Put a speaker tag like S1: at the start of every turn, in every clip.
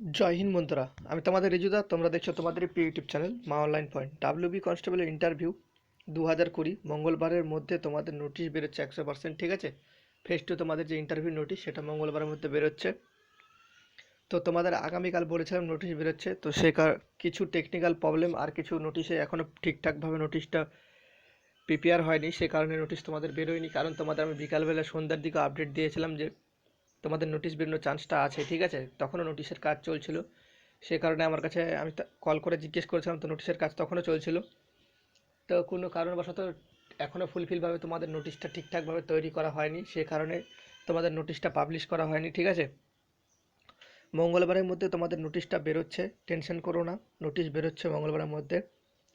S1: জয় হিন্দ বন্ধুরা, আমি তোমাদের রিজুদা, তোমরা দেখছ তোমাদের প্রিয় YouTube channel Maa online point. WB কনস্টেবলের ইন্টারভিউ দু হাজার কুড়ি, মঙ্গলবারের মধ্যে তোমাদের নোটিশ বেরোচ্ছে একশো পার্সেন্ট ঠিক আছে? ফেস টু তোমাদের যে ইন্টারভিউ নোটিশ সেটা মঙ্গলবারের মধ্যে বেরোচ্ছে। তো তোমাদের আগামীকাল বলেছিলাম নোটিশ বেরোচ্ছে, তো সে কিছু টেকনিক্যাল প্রবলেম আর কিছু নোটিশে এখনও ঠিকঠাকভাবে নোটিশটা প্রিপেয়ার হয়নি, সে কারণে নোটিশ তোমাদের বেরোয়নি। কারণ তোমাদের আমি বিকালবেলা সন্ধ্যার দিকে আপডেট দিয়েছিলাম যে তোমাদের নোটিশ বেরোনোর চান্সটা আছে, ঠিক আছে? তখনও নোটিশের কাজ চলছিল। সে কারণে আমার কাছে আমি কল করে জিজ্ঞেস করেছিলাম, তো নোটিশের কাজ তখনও চলছিল। তো কোনো কারণবশত এখনও ফুলফিলভাবে তোমাদের নোটিশটা ঠিকঠাকভাবে তৈরি করা হয়নি। সে কারণে তোমাদের নোটিশটা পাবলিশ করা হয়নি, ঠিক আছে? মঙ্গলবারের মধ্যে তোমাদের নোটিশটা বেরোচ্ছে টেনশন করো না। নোটিশ বেরোচ্ছে মঙ্গলবারের মধ্যে।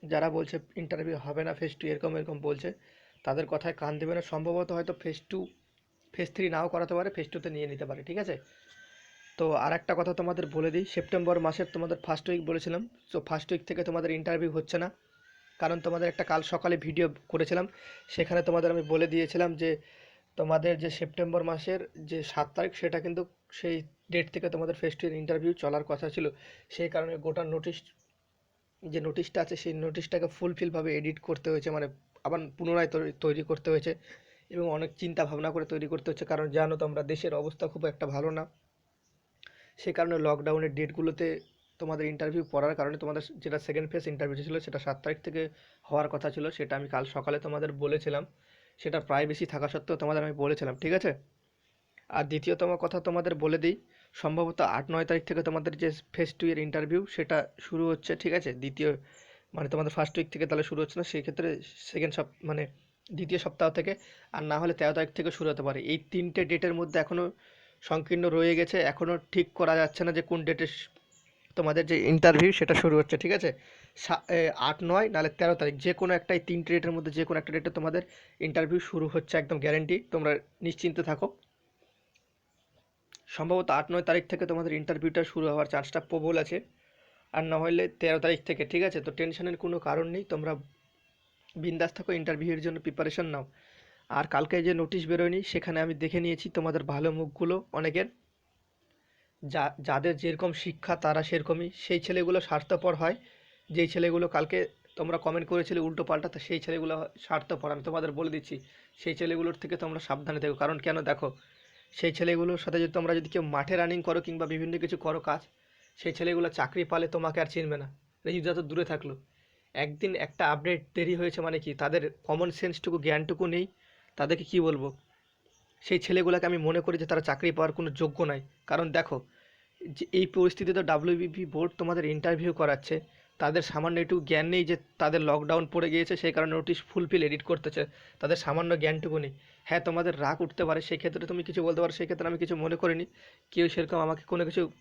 S1: যারা বলছে ইন্টারভিউ হবে না ফেস টু এরকম এরকম বলছে, তাদের কথায় কান দেবে না। সম্ভবত হয়তো ফেস টু ফেস থ্রি নাও করাতে পারে ফেস টুতে নিয়ে নিতে পারে, ঠিক আছে? তো আর একটা কথা তোমাদের বলে দিই, সেপ্টেম্বর মাসের তোমাদের ফার্স্ট উইক বলেছিলাম তো ফার্স্ট উইক থেকে তোমাদের ইন্টারভিউ হচ্ছে না। কারণ তোমাদের একটা কাল সকালে ভিডিও করেছিলাম, সেখানে তোমাদের আমি বলে দিয়েছিলাম যে, তোমাদের যে সেপ্টেম্বর মাসের যে সাত তারিখ, সেটা কিন্তু সেই ডেট থেকে তোমাদের ফেস টু ইন্টারভিউ চলার কথা ছিল। সেই কারণে গোটা নোটিশ যে নোটিশটা আছে, সেই নোটিশটাকে ফুলফিলভাবে এডিট করতে হয়েছে মানে আবার পুনরায় তৈরি- তৈরি করতে হয়েছে। এবং অনেক চিন্তা ভাবনা করে তৈরি করতে হচ্ছে। কারণ জানো তোমরা, দেশের অবস্থা খুব একটা ভালো না। সে কারণে লকডাউনের ডেটগুলোতে তোমাদের ইন্টারভিউ পড়ার কারণে তোমাদের যেটা সেকেন্ড ফেজ ইন্টারভিউ ছিল, সেটা সাত তারিখ থেকে হওয়ার কথা ছিল। সেটা আমি কাল সকালে তোমাদের বলেছিলাম। সেটা প্রায় বেশি থাকা সত্ত্বেও তোমাদের আমি বলেছিলাম, ঠিক আছে? আর দ্বিতীয়তম কথা তোমাদের বলে দিই, সম্ভবত আট নয় তারিখ থেকে তোমাদের যে ফেজ টু এর ইন্টারভিউ সেটা শুরু হচ্ছে, ঠিক আছে? দ্বিতীয় মানে তোমাদের ফার্স্ট উইক থেকে তাহলে শুরু হচ্ছে না, সেই ক্ষেত্রে সেকেন্ড সপ মানে দ্বিতীয় সপ্তাহ থেকে, আর না হলে তেরো তারিখ থেকে শুরু হতে পারে। এই তিনটে ডেটের মধ্যে এখনও সংকীর্ণ রয়ে গেছে। এখনও ঠিক করা যাচ্ছে না যে কোন ডেটে তোমাদের যে ইন্টারভিউ সেটা শুরু হচ্ছে, ঠিক আছে? আট, নয়, নাহলে তেরো তারিখ। যে কোনো একটা এই তিনটে ডেটের মধ্যে যে কোনো একটা ডেটে তোমাদের ইন্টারভিউ শুরু হচ্ছে একদম গ্যারেন্টি তোমরা নিশ্চিন্তে থাকো। সম্ভবত আট, নয় তারিখ থেকে তোমাদের ইন্টারভিউটা শুরু হওয়ার চান্সটা প্রবল আছে। আর না হলে তেরো তারিখ থেকে, ঠিক আছে? তো টেনশনের কোনো কারণ নেই। তোমরা বিন্দাস থাকো ইন্টারভিউয়ের জন্য প্রিপারেশন নাও। আর কালকে যে নোটিশ বেরোয়নি, সেখানে আমি দেখে নিয়েছি তোমাদের ভালো মুখগুলো অনেকের। যা, যাদের যেরকম শিক্ষা, তারা সেরকমই। সেই ছেলেগুলো স্বার্থপর হয়। যেই ছেলেগুলো কালকে তোমরা কমেন্ট করেছিলে উল্টো পাল্টা, তো সেই ছেলেগুলো স্বার্থপর। আমি তোমাদের বলে দিচ্ছি, সেই ছেলেগুলোর থেকে তোমরা সাবধানে থেকো। কারণ কেন দেখো, সেই ছেলেগুলোর সাথে যদি তোমরা যদি কেউ মাঠে রানিং করো কিংবা বিভিন্ন কিছু করো কাজ, সেই ছেলেগুলো চাকরি পালে তোমাকে আর চিনবে না। রেজিদা তো দূরে থাকল। একদিন একটা আপডেট দেরি হয়েছে মানে কি, তাদের কমন সেন্সটুকু জ্ঞানটুকু নেই। তাদেরকে কি বলব? সেই ছেলেগুলোকে আমি মনে করি যে তারা চাকরি পাওয়ার কোনো যোগ্য নাই। কারণ দেখো, যে এই পরিস্থিতিতে ডাব্লিউবিপি বোর্ড তোমাদের ইন্টারভিউ করাচ্ছে। তাদের সামান্য একটু জ্ঞান নেই যে তাদের লকডাউন পড়ে গিয়েছে, সেই কারণে নোটিশ ফুলফিল এডিট করতেছে। তাদের সামান্য জ্ঞানটুকু নেই। হ্যাঁ তোমাদের রাগ উঠতে পারে, সেই ক্ষেত্রে তুমি কিছু বলতে পারো, সেই ক্ষেত্রে আমি কিছু মনে করিনি। কেউ সেরকম আমাকে কোনো কিছু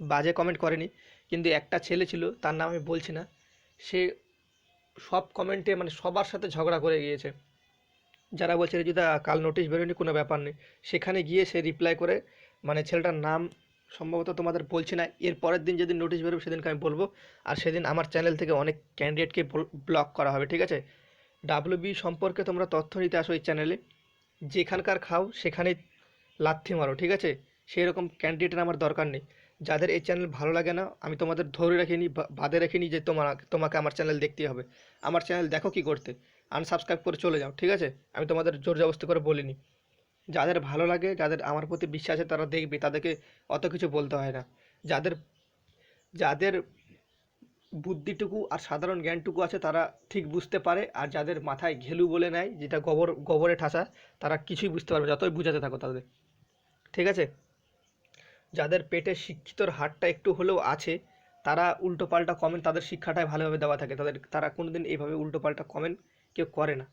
S1: বাজে কমেন্ট করেনি। কিন্তু একটা ছেলে ছিল, তার নাম আমি বলছি না। সে সব কমেন্টে মানে সবার সাথে ঝগড়া করে গিয়েছে। যারা বলছে যদি কাল নোটিশ বেরোয়নি, কোনো ব্যাপার নেই। সেখানে গিয়ে সে রিপ্লাই করে মানে ছেলেটার নাম সম্ভবত তোমাদের বলছি না, এর পরের দিন যেদিন নোটিশ বেরোবে, সেদিনকে আমি বলব। আর সেদিন আমার চ্যানেল থেকে অনেক ক্যান্ডিডেটকে ব্লক করা হবে, ঠিক আছে? ডাব্লিউবি সম্পর্কে তোমরা তথ্য নিতে আসো এই চ্যানেলে যেখানকার খাও সেখানে লাথি মারো, ঠিক আছে? সেই রকম ক্যান্ডিডেটের আমার দরকার নেই। যাদের এই চ্যানেল ভালো লাগে না, আমি তোমাদের ধরে রাখিনি বাদে রাখিনি যে তোমার, তোমাকে আমার চ্যানেল দেখতেই হবে। আমার চ্যানেল দেখো কি করতে। আনসাবস্ক্রাইব করে চলে যাও, ঠিক আছে? আমি তোমাদের জোর জবস্তি করে বলিনি। যাদের ভালো লাগে, যাদের আমার প্রতি বিশ্বাস আছে, তারা দেখবে, তাদেরকে অত কিছু বলতে হয় না। যাদের যাদের বুদ্ধিটুকু আর সাধারণ জ্ঞানটুকু আছে, তারা ঠিক বুঝতে পারে, আর যাদের মাথায় ঘেলু বলে নেয়, যেটা গোবর, গোবরে ঠাসা, তারা কিছুই বুঝতে পারবে যতই বুঝাতে থাকো তাদের। ঠিক আছে? যাদের পেটে শিক্ষিতর হারটা একটু হলেও আছে, তারা উল্টো পাল্টা কমেন্ট তাদের শিক্ষাটাই ভালোভাবে দেওয়া থাকে। তাদের, তারা কোনোদিন এইভাবে উল্টো পাল্টা কমেন্ট কেউ করে না।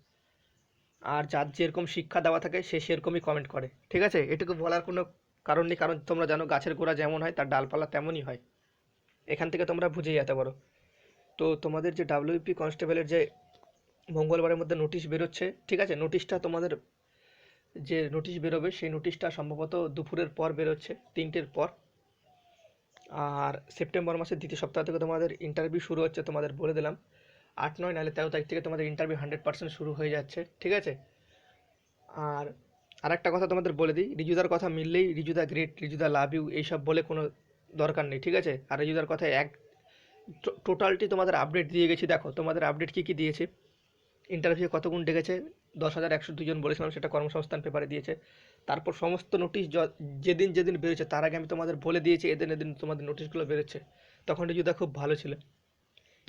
S1: আর যার যেরকম শিক্ষা দেওয়া থাকে, সে সেরকমই কমেন্ট করে। ঠিক আছে? এটুকু বলার কোনো কারণ নেই, কারণ তোমরা জানো গাছের গোড়া যেমন হয়, তার ডালপালা তেমনই হয়। এখান থেকে তোমরা বুঝে যেতে পারো। তো তোমাদের যে ডাব্লিউপি কনস্টেবলের যে মঙ্গলবারের মধ্যে নোটিশ বেরোচ্ছে, ঠিক আছে? নোটিশটা তোমাদের যে নোটিশ বেরোবে, সেই নোটিশটা সম্ভবত দুপুরের পর বেরোচ্ছে, তিনটের পর। আর সেপ্টেম্বর মাসের দ্বিতীয় সপ্তাহ থেকে তোমাদের ইন্টারভিউ শুরু হচ্ছে, তোমাদের বলে দিলাম। আট, নয়, নাহলে তেরো তারিখ থেকে তোমাদের ইন্টারভিউ হান্ড্রেড পার্সেন্ট শুরু হয়ে যাচ্ছে, ঠিক আছে? আর আরেকটা কথা তোমাদের বলে দিই, রিজুদার কথা মিললেই রিজুদা গ্রেট রিজুদা লাভ ইউ এইসব বলে কোনো দরকার নেই, ঠিক আছে? আর রিজুদার কথায় এক টোটালটি তোমাদের আপডেট দিয়ে গেছি, দেখো, তোমাদের আপডেট কী কী দিয়েছে? ইন্টারভিউ কত গুণ ডেকেছে? দশ হাজার একশো দুজন বলেছিলাম, সেটা কর্মসংস্থান পেপারে দিয়েছে। তারপর সমস্ত নোটিশ যেদিন যেদিন বেরোচ্ছে, তার আগে আমি তোমাদের বলে দিয়েছি, এদিন এদিন তোমাদের নোটিশগুলো বেরোচ্ছে। তখন রিজুদা খুব ভালো ছিল।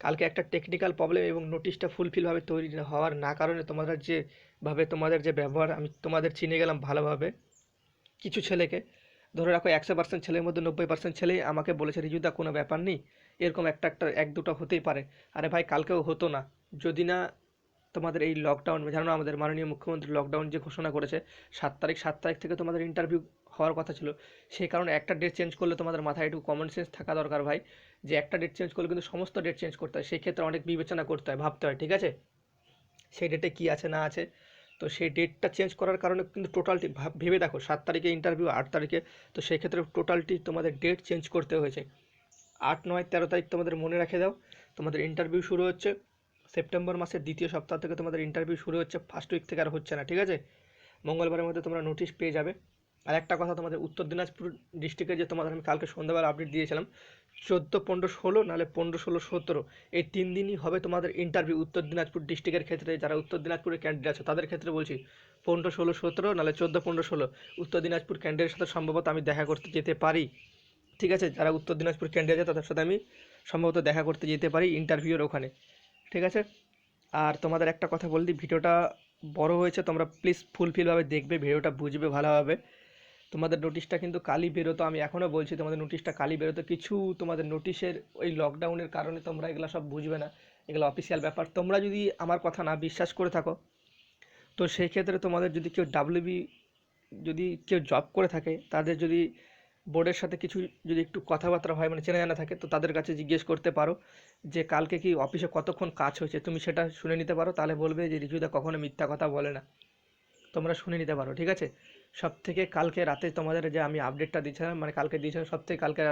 S1: কালকে একটা টেকনিক্যাল প্রবলেম এবং নোটিশটা ফুলফিলভাবে তৈরি হওয়ার না কারণে তোমাদের যেভাবে তোমাদের যে ব্যবহার, আমি তোমাদের চিনে গেলাম ভালোভাবে। কিছু ছেলেকে, ধরে রাখো একশো পার্সেন্ট ছেলের মধ্যে নব্বই পার্সেন্ট ছেলেই আমাকে বলেছে, রিজুদা, কোনো ব্যাপার নেই। এরকম একটা একটা, এক দুটো হতেই পারে। আরে ভাই, কালকেও হতো না। যদি না তোমাদের এই লকডাউন জানো আমাদের মাননীয় মুখ্যমন্ত্রী লকডাউন যে ঘোষণা করেছে, সাত তারিখ সাত তারিখ থেকে তোমাদের ইন্টারভিউ হওয়ার কথা ছিল। সেই কারণে একটা ডেট চেঞ্জ করলে তোমাদের মাথায় একটু কমন সেন্স থাকা দরকার ভাই। যে একটা ডেট চেঞ্জ করলে কিন্তু সমস্ত ডেট চেঞ্জ করতে হয় সেই ক্ষেত্রে অনেক বিবেচনা করতে হয়, ভাবতে হয়, ঠিক আছে? সেই ডেটে কী আছে, না আছে? তো সেই ডেটটা চেঞ্জ করার কারণে কিন্তু টোটালটি ভেবে দেখো, সাত তারিখে ইন্টারভিউ আট তারিখে, তো সেই ক্ষেত্রে টোটালটি তোমাদের ডেট চেঞ্জ করতে হয়েছে। আট, নয়, তেরো তারিখ তোমাদের মনে রেখে দাও, তোমাদের ইন্টারভিউ শুরু হচ্ছে। সেপ্টেম্বর মাসের দ্বিতীয় সপ্তাহ থেকে তোমাদের ইন্টারভিউ শুরু হচ্ছে ফার্স্ট উইক থেকে আর হচ্ছে না, ঠিক আছে? মঙ্গলবারের মধ্যে তোমরা নোটিশ পেয়ে যাবে। আর একটা কথা তোমাদের, উত্তর দিনাজপুর ডিস্ট্রিক্টে যে তোমাদের আমি কালকে সন্ধ্যাবেলা আপডেট দিয়েছিলাম, চোদ্দ, পনেরো, ষোলো, নাহলে পনেরো, ষোলো, সতেরো, এই তিন দিনই হবে তোমাদের ইন্টারভিউ উত্তর দিনাজপুর ডিস্ট্রিক্টের ক্ষেত্রে। যারা উত্তর দিনাজপুরের ক্যান্ডিডেট আছে, তাদের ক্ষেত্রে বলছি, পনেরো, ষোলো, সতেরো, নাহলে চোদ্দ, পনেরো, ষোলো, উত্তর দিনাজপুর ক্যান্ডিডেটের সাথে সম্ভবত আমি দেখা করতে যেতে পারি। ঠিক আছে? যারা উত্তর দিনাজপুর ক্যান্ডিডেট আছে, তাদের সাথে আমি সম্ভবত দেখা করতে যেতে পারি ইন্টারভিউর ওখানে। ঠিক আছে? আর তোমাদের একটা কথা বল দিই, ভিডিওটা বড় হয়েছে, তোমরা প্লিজ ফুলফিলভাবে দেখবে, ভিডিওটা বুঝবে ভালোভাবে। তোমাদের নোটিশটা কিন্তু কালই বেরোতো, আমি এখনও বলছি, তোমাদের নোটিশটা কালই বেরোতো। কিছু তোমাদের নোটিশের ওই লকডাউনের কারণে তোমরা এগুলো সব বুঝবে না, এগুলো অফিসিয়াল ব্যাপার। তোমরা যদি আমার কথা না বিশ্বাস করে থাকো, তো সেই ক্ষেত্রে তোমাদের যদি কেউ ডাব্লিউবি যদি কেউ জব করে থাকে, তাদের যদি বোর্ডের সাথে কিছু যদি একটু কথাবার্তা হয় মানে চেনা জানা থাকে, তো তাদের কাছে জিজ্ঞেস করতে পারো যে কালকে কি অফিসে কতক্ষণ কাজ হয়েছে। তুমি সেটা শুনে নিতে পারো, তাহলে বলবে যে রিজুদা কখনো মিথ্যা কথা বলে না। তোমরা শুনে নিতে পারো, ঠিক আছে? সব থেকে কালকে রাতে তোমাদের যে আমি আপডেটটা দিয়েছিলাম মানে কালকে দিয়েছিলাম সব থেকে কালকে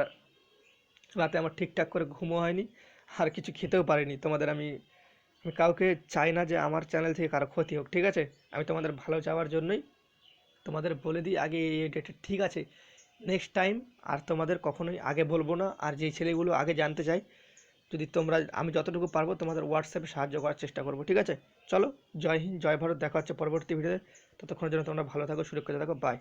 S1: রাতে আমার ঠিকঠাক করে ঘুমও হয়নি, আর কিছু খেতেও পারিনি। তোমাদের আমি আমি কাউকে চাই না যে আমার চ্যানেল থেকে কারও ক্ষতি হোক, ঠিক আছে? আমি তোমাদের ভালো চাওয়ার জন্যই তোমাদের বলে দিই, আগে এই ডেটে ঠিক আছে। নেক্সট টাইম আর তোমাদের কখনোই আগে বলব না, আর যেই ছেলেগুলো আগে জানতে চাই যদি তোমরা, আমি যতটুকু পারব তোমাদের হোয়াটসঅ্যাপে সাহায্য করার চেষ্টা করব, ঠিক আছে? চলো, জয় হিন্দ, জয় ভারত, দেখা হচ্ছে পরবর্তী ভিডিওতে ততক্ষণের জন্য তোমরা ভালো থাকো, সুরক্ষিত থাকো বাই